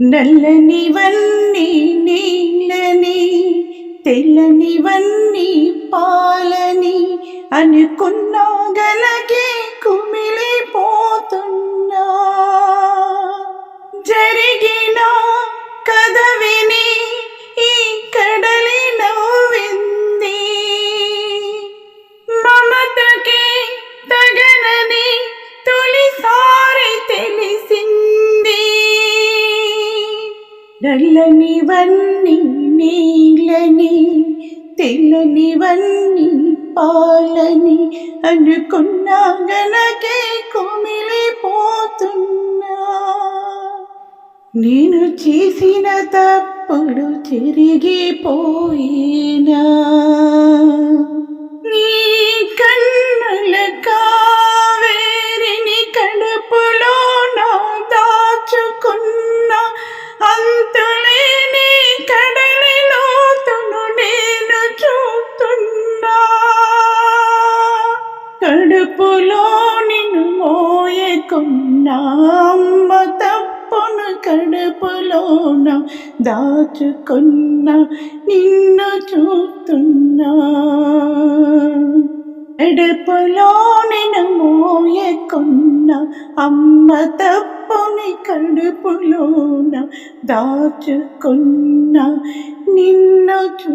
నల్లనివన్నీ నీళ్ళని తెల్లనివన్నీ పాలని అనుకున్నా గలగే కుమిలి నల్లనివన్నీ నీలని తెల్లనివన్నీ పాలని అనుకున్నా గనకే కుమిలిపోతున్నా. నేను చేసిన తప్పుడు తిరిగిపోయినా కడుపులో నిన్ను మోయకున్నామ్మ తప్పును కడుపులోన దాచుకున్న నిన్ను చూస్తున్నా. కడుపులో నిన్ను మోయకున్న అమ్మ తప్పుని కడుపులోన దాచుకున్న నిన్ను చూ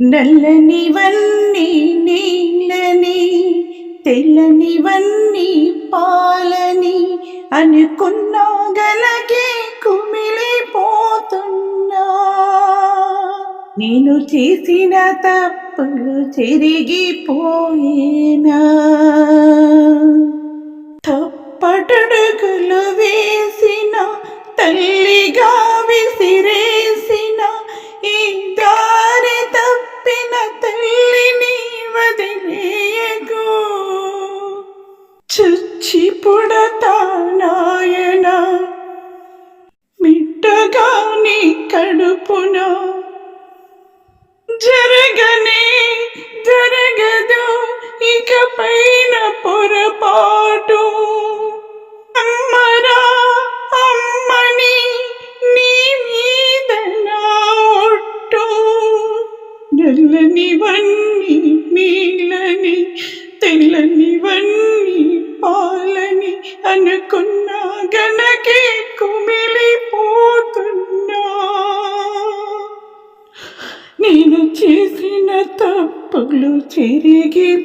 నల్లనివన్నీ నీళ్ళని తెల్లనివన్నీ పాలని అనుకున్నా గలగే కుమిలిపోతున్నా. నేను చేసిన తప్పులు చెరిగిపోయేనా. తప్పటడుగులు వే పుడతా నాయన మిట్టగా నీ కడుపున జరగనే జరగదు ఇకపై. అనుకున్నా గనకే కుమిలిపోతున్నా. నేను చేసిన తప్పులు చెరిగిపోయినా.